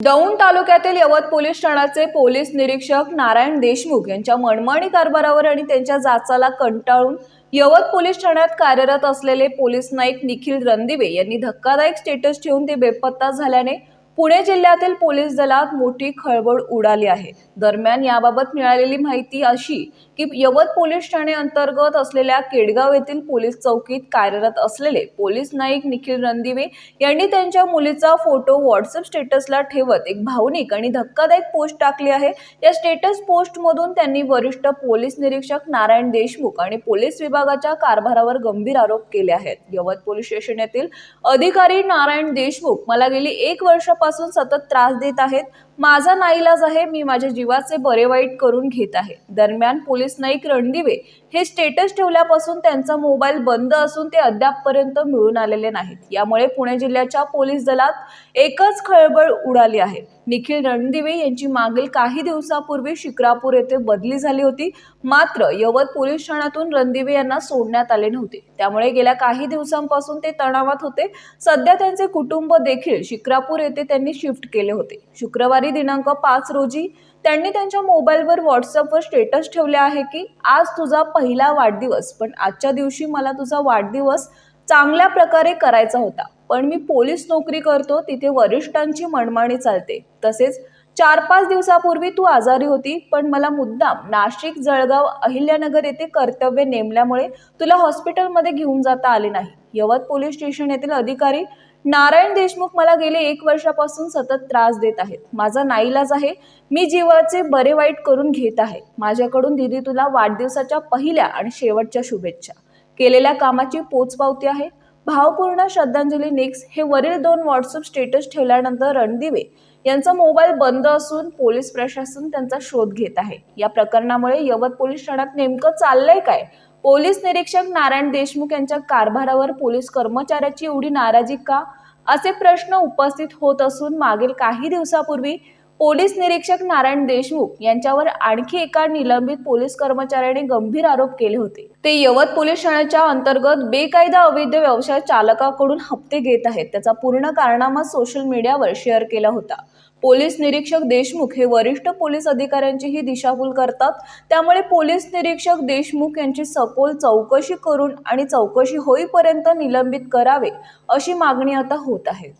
दौंड तालुक्यातील यवत पोलीस ठाण्याचे पोलीस निरीक्षक नारायण देशमुख यांच्या मनमाणी कारभारावर आणि त्यांच्या जाचाला कंटाळून यवत पोलीस ठाण्यात कार्यरत असलेले पोलीस नाईक निखिल रणदिवे यांनी धक्कादायक स्टेटस ठेवून ते बेपत्ता झाल्याने पुणे जिल्ह्यातील पोलीस दलात मोठी खळबळ उडाली आहे. दरम्यान याबाबत मिळालेली माहिती अशी की यवत पोलीस ठाणे अंतर्गत असलेल्या केडगाव येथील पोलीस चौकीत कार्यरत असलेले पोलीस नाईक निखिल रणदिवे यांनी त्यांच्या मुलीचा फोटो व्हॉट्सअप स्टेटसला ठेवत एक भावनिक आणि धक्कादायक पोस्ट टाकली आहे. या स्टेटस पोस्टमधून त्यांनी वरिष्ठ पोलीस निरीक्षक नारायण देशमुख आणि पोलीस विभागाच्या कारभारावर गंभीर आरोप केले आहेत. यवत पोलीस स्टेशन येथील अधिकारी नारायण देशमुख मला गेली एक वर्षापासून सतत त्रास देत आहेत. माझा नाईलाज आहे मी माझ्या जीवाचे बरे वाईट करून घेत आहे. दरम्यान पोलीस नाईक रणदिवे हे स्टेटस ठेवल्यापासून त्यांचा मोबाईल बंद असून ते अद्यापपर्यंत मिळून आलेले नाहीत. यामुळे पुणे जिल्ह्याच्या पोलीस दलात एकच खळबळ उडाली आहे. निखिल रणदिवे यांची मागील काही दिवसापूर्वी शिक्रापूर येथे बदली झाली होती. मात्र यवत पोलीस ठाण्यातून रणदिवे यांना सोडण्यात आले नव्हते. त्यामुळे गेल्या काही दिवसांपासून ते तणावात होते. सध्या त्यांचे कुटुंब देखील शिक्रापूर येथे त्यांनी शिफ्ट केले होते. शुक्रवारी दिनांक पाच रोजी त्यांनी त्यांच्या मोबाईलवर व्हॉट्सअपवर स्टेटस ठेवले आहे की आज तुझा पहिला वाढदिवस पण आजच्या दिवशी मला तुझा वाढदिवस चांगल्या प्रकारे करायचा होता. पण मी पोलीस नोकरी करतो तिथे वरिष्ठांची मनमानी चालते. तसेच चार पाच दिवसापूर्वी तू आजारी होती पण मला मुद्दाम नाशिक जळगाव अहिल्यानगर येथे कर्तव्य नेमल्यामुळे तुला हॉस्पिटलमध्ये घेऊन जाता आले नाही. यवत पोलीस स्टेशन येथील अधिकारी नारायण देशमुख मला गेले एक वर्षापासून सतत त्रास देत आहेत. माझा नाईलाज आहे. मी जीवाचे बरे वाईट करून घेत आहे. माझ्याकडून दिदी तुला वाढदिवसाच्या पहिल्या आणि शेवटच्या शुभेच्छा. केलेल्या कामाची पोचपावती आहे. भावपूर्ण श्रद्धांजली निक्स हे वरील दोन व्हॉट्सअप स्टेटस ठेवल्यानंतर रणदिवे यांचा मोबाईल बंद असून पोलीस प्रशासन त्यांचा शोध घेत आहे. या प्रकरणामुळे यवत पोलीस ठाण्यात नेमकं चाललंय काय? पोलीस निरीक्षक नारायण देशमुख यांच्या कारभारावर पोलीस कर्मचाऱ्याची एवढी नाराजी का? असे प्रश्न उपस्थित होत असून मागील काही दिवसापूर्वी पोलीस निरीक्षक नारायण देशमुख यांच्यावर आणखी एका निलंबित पोलीस कर्मचाऱ्याने गंभीर आरोप केले होते. ते यवत पोलीस ठाण्याच्या अंतर्गत बेकायदा अवैध व्यवसाय चालकाकडून हप्ते घेत आहेत. त्याचा पूर्ण कारनामा सोशल मीडियावर शेअर केला होता. पोलीस निरीक्षक देशमुख हे वरिष्ठ पोलीस अधिकाऱ्यांचीही दिशाभूल करतात. त्यामुळे पोलीस निरीक्षक देशमुख यांची सखोल चौकशी करून आणि चौकशी होईपर्यंत निलंबित करावे अशी मागणी आता होत आहे.